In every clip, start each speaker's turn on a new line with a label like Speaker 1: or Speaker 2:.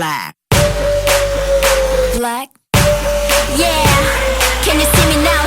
Speaker 1: black.
Speaker 2: Black? Yeah. Can you see me now?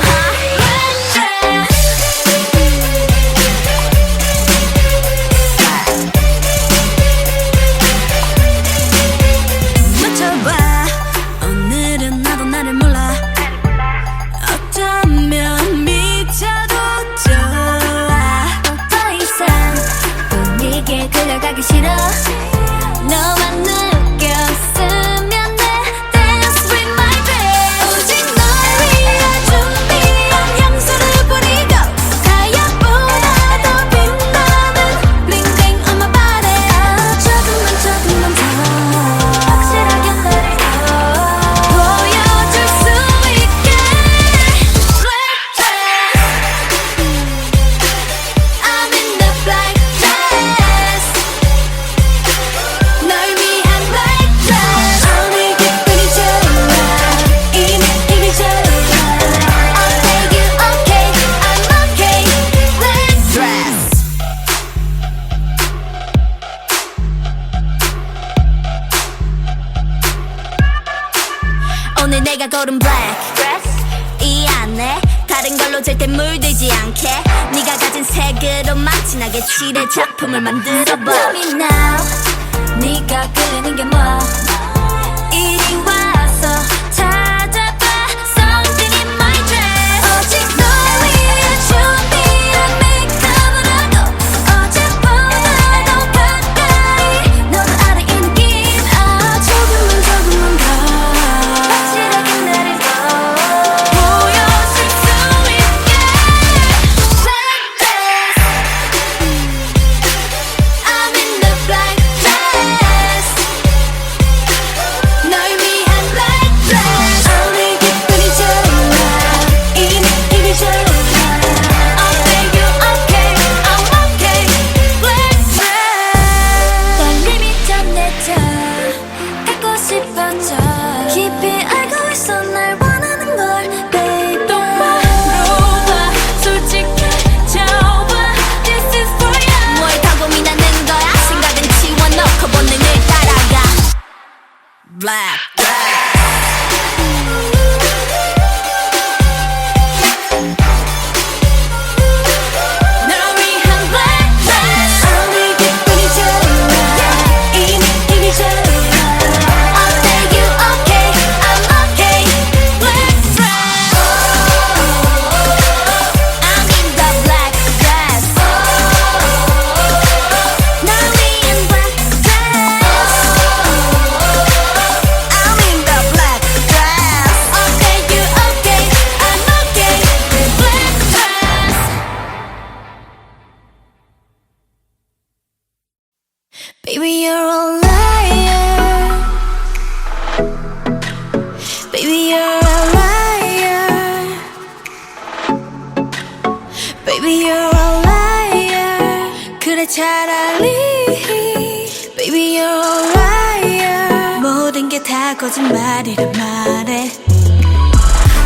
Speaker 2: 거짓말이란 말에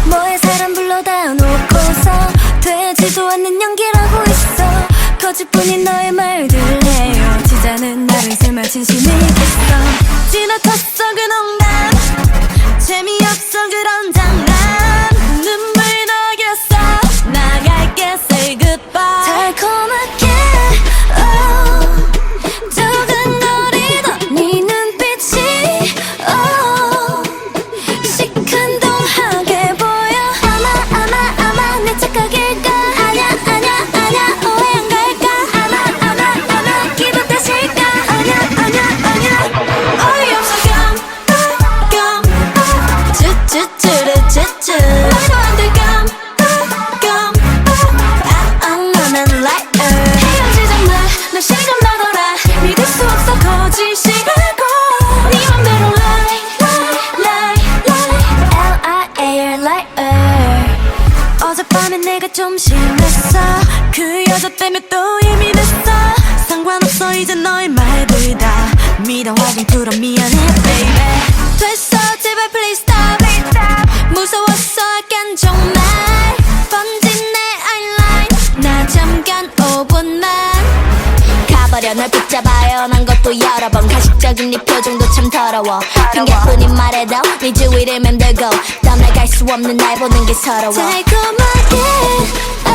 Speaker 2: 뭐에 사람 불러다 놓고서 되지도 않는 연기라고 있어. 거짓뿐인 너의 말들 헤어지자는 나를 설마 진심이 서러워. 핑계뿐인 말에도 네 주위를 맴들고 떠나갈 수 없는 날 보는 게 서러워. 달콤하게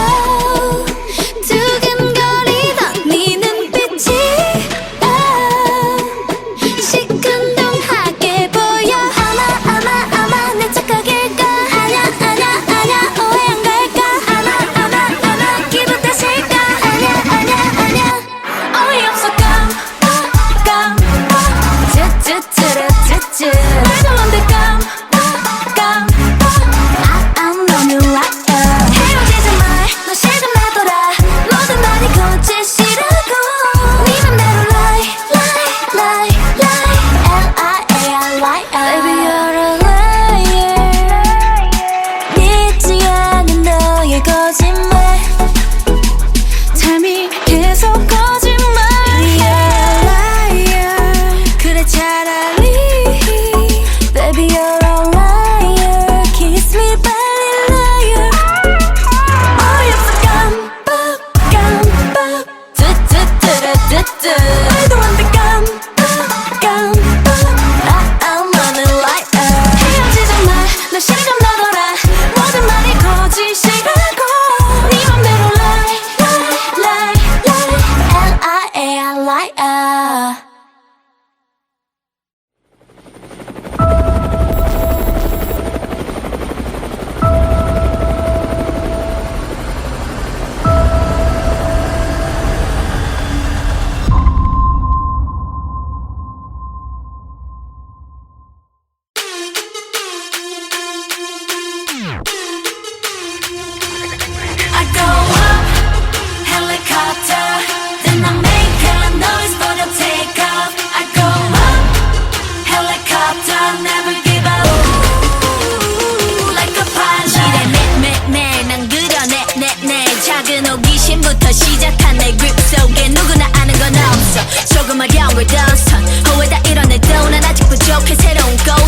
Speaker 2: 말야 we're done. son 후회 다 이뤄내도 난 아직 부족해 새로운 goal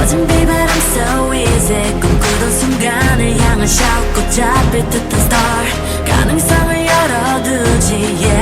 Speaker 2: 꺼진 비바람 so easy 꿈꾸던 순간을 향한 샤웃 꽃잡힐 듯한 star 가능성을 열어두지 yeah.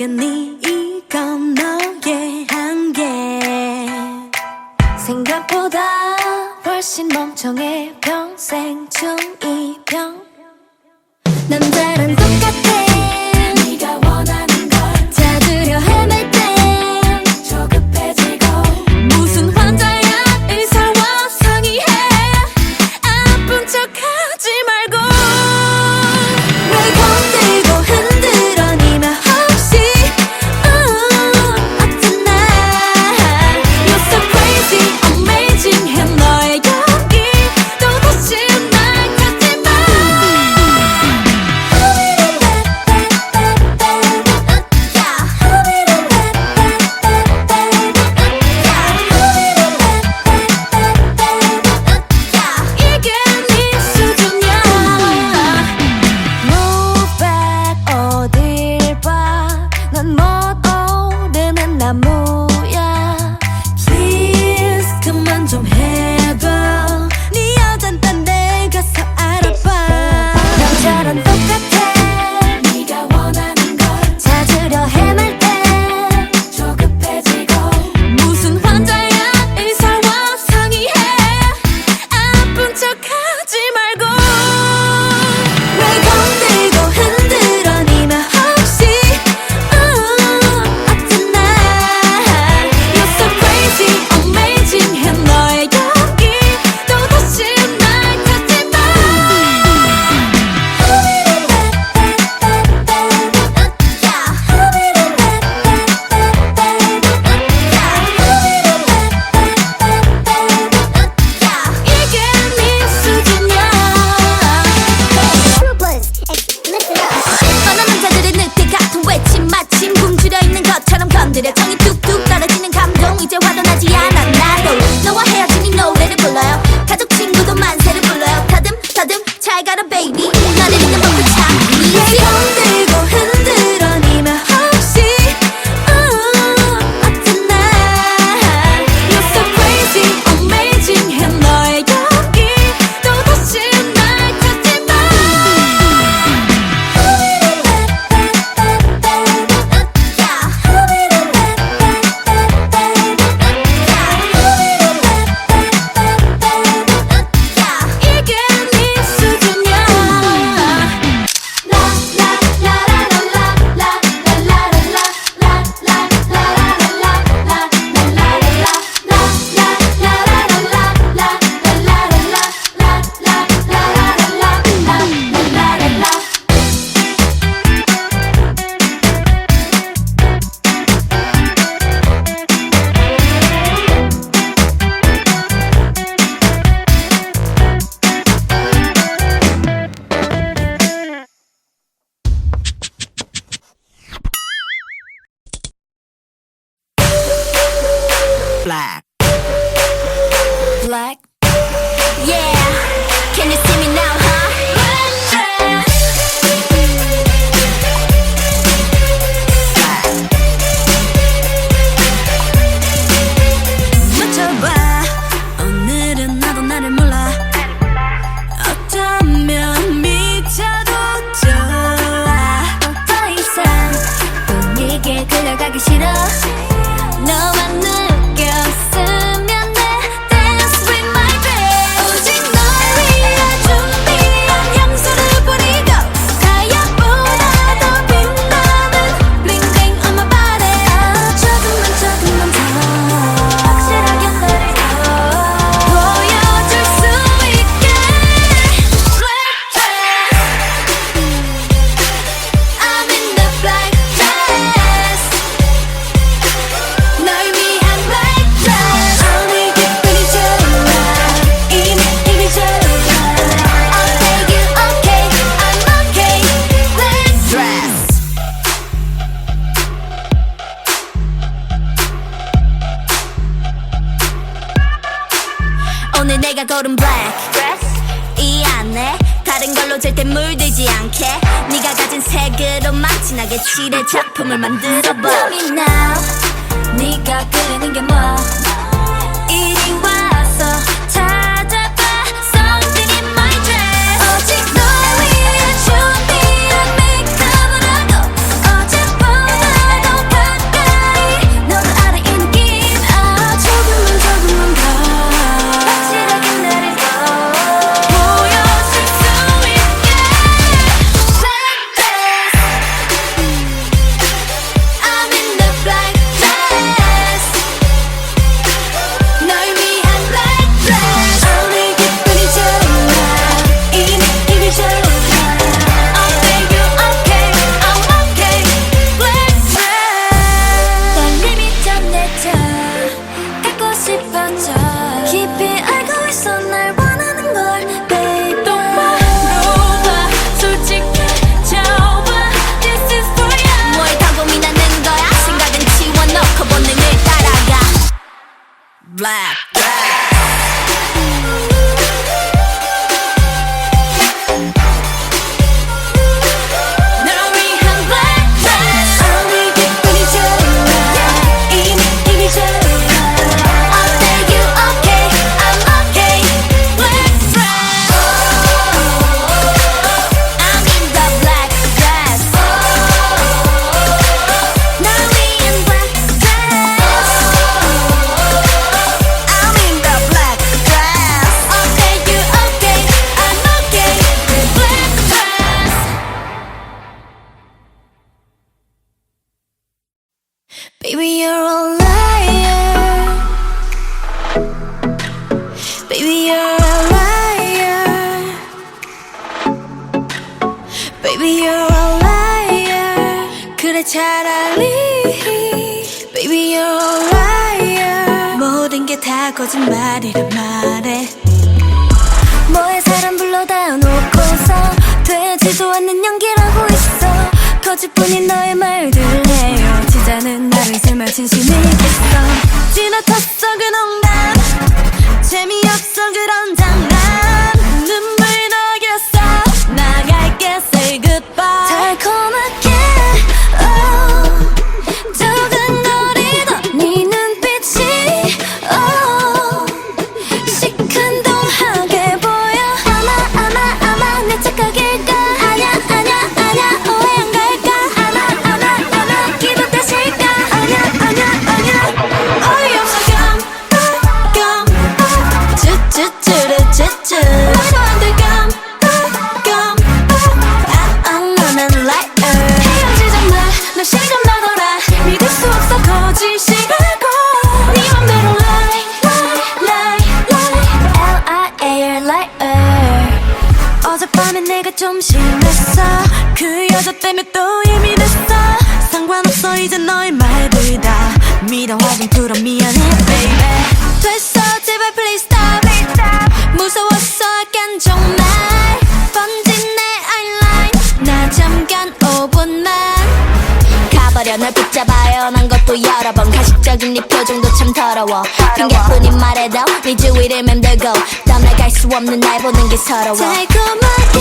Speaker 2: 느꼈니? 이건 너의 한계. 생각보다 훨씬 멍청해. 평생 중이 평.
Speaker 1: black.
Speaker 2: Black 실의 작품을 만들 거짓말이라 말해 뭐에 사람 불러다 놓고서 되지도 않는 연기라고 있어. 거짓뿐인 너의 말들 해요. 지자는 나를 설마 진심이겠어. 지나쳐 때문에 또 예민했어. 상관없어 이제 너의 말들 다 믿어. 확인 풀어 미안해 baby. 됐어 제발 please stop 무서웠어 약간 정말. 번진 내 아이라인 나 잠깐 5분만. 가버려 널 붙잡아요. 난 것도 여러 번. 가식적인 네 표정도 참 더러워. 핑계뿐인 말에도 네 주위를 맴들고. 떠나갈 수 없는 날 보는 게 서러워. 달콤하게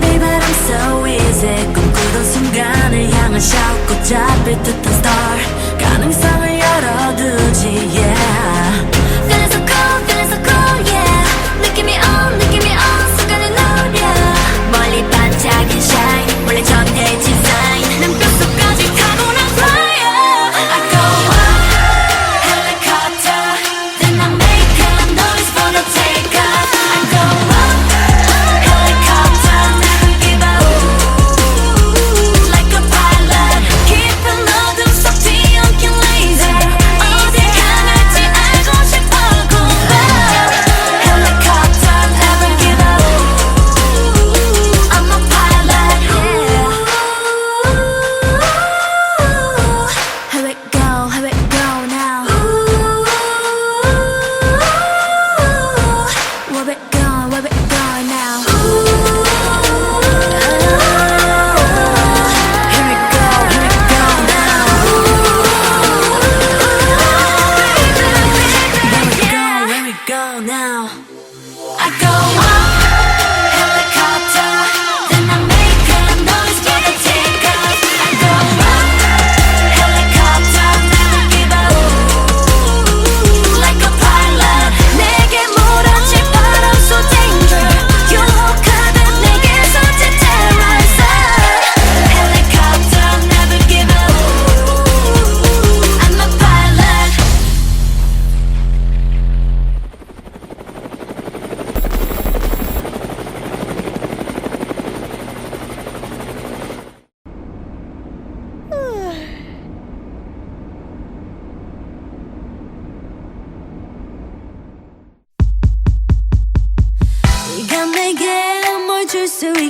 Speaker 2: 비바람 so easy 꿈꾸던 순간을 향한 샤웃 꽃 잡힐 듯한 star. 가능성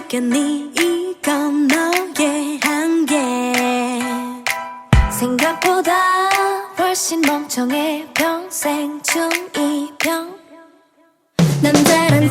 Speaker 2: 수 있겠니? 이건 너의 한계. 생각보다 훨씬 멍청해. 평생 중2병 남자란